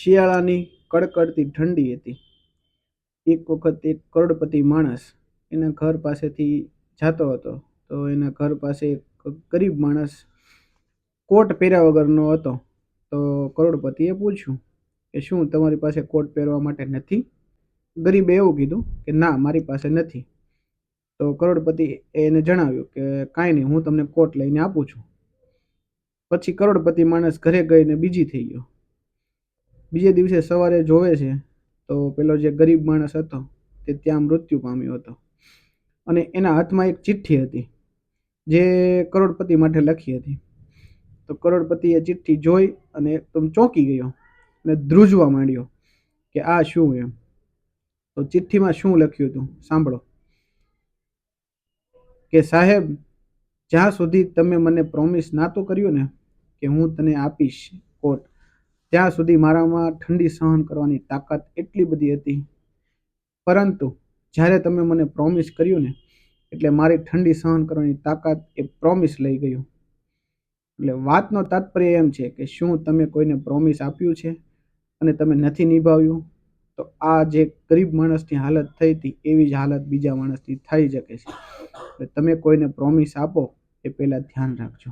શિયાળાની કડકડતી ઠંડી હતી. એક વખત એક કરોડપતિ માણસ એના ઘર પાસેથી જતો હતો. તો એના ઘર પાસે એક ગરીબ માણસ કોટ પહેર્યા વગરનો હતો. તો કરોડપતિએ પૂછ્યું કે શું તમારી પાસે કોટ પહેરવા માટે નથી? ગરીબે એવું કીધું કે ના, મારી પાસે નથી. તો કરોડપતિ એને જણાવ્યું કે કાંઈ નહીં, હું તમને કોટ લઈને આપું છું. પછી કરોડપતિ માણસ ઘરે ગઈને બીજી થઈ ગયો. બીજે દિવસે સવારે જોવે છે, તો પેલો જે ગરીબ માણસ હતો, તે ત્યાં મૃત્યુ પામ્યો હતો. અને એના હાથમાં એક ચિઠ્ઠી હતી, જે કરોડપતિ માટે લખી હતી. તો કરોડપતિ એ ચિઠ્ઠી જોઈ અને એકદમ ચોંકી ગયો અને ધ્રુજવા માંડ્યો કે આ શું એમ? તો ચિઠ્ઠીમાં શું લખ્યું હતું? સાંભળો. કે સાહેબ, જ્યાં સુધી તમે મને પ્રોમિસ ના તો કર્યું ને, કે હું તને આપીશ કોટ ત્યાં સુધી મારામાં ઠંડી સહન કરવાની તાકાત એટલી બધી હતી. પરંતુ જ્યારે તમે મને પ્રોમિસ કર્યું ને, એટલે મારી ઠંડી સહન કરવાની તાકાત એ પ્રોમિસ લઈ ગયું. એટલે વાતનો તાત્પર્ય એમ છે કે શું તમે કોઈને પ્રોમિસ આપ્યું છે અને તમે નથી નિભાવ્યું? તો આ જે ગરીબ માણસની હાલત થઈ હતી, એવી જ હાલત બીજા માણસની થઈ શકે છે. તમે કોઈને પ્રોમિસ આપો એ પહેલાં ધ્યાન રાખજો.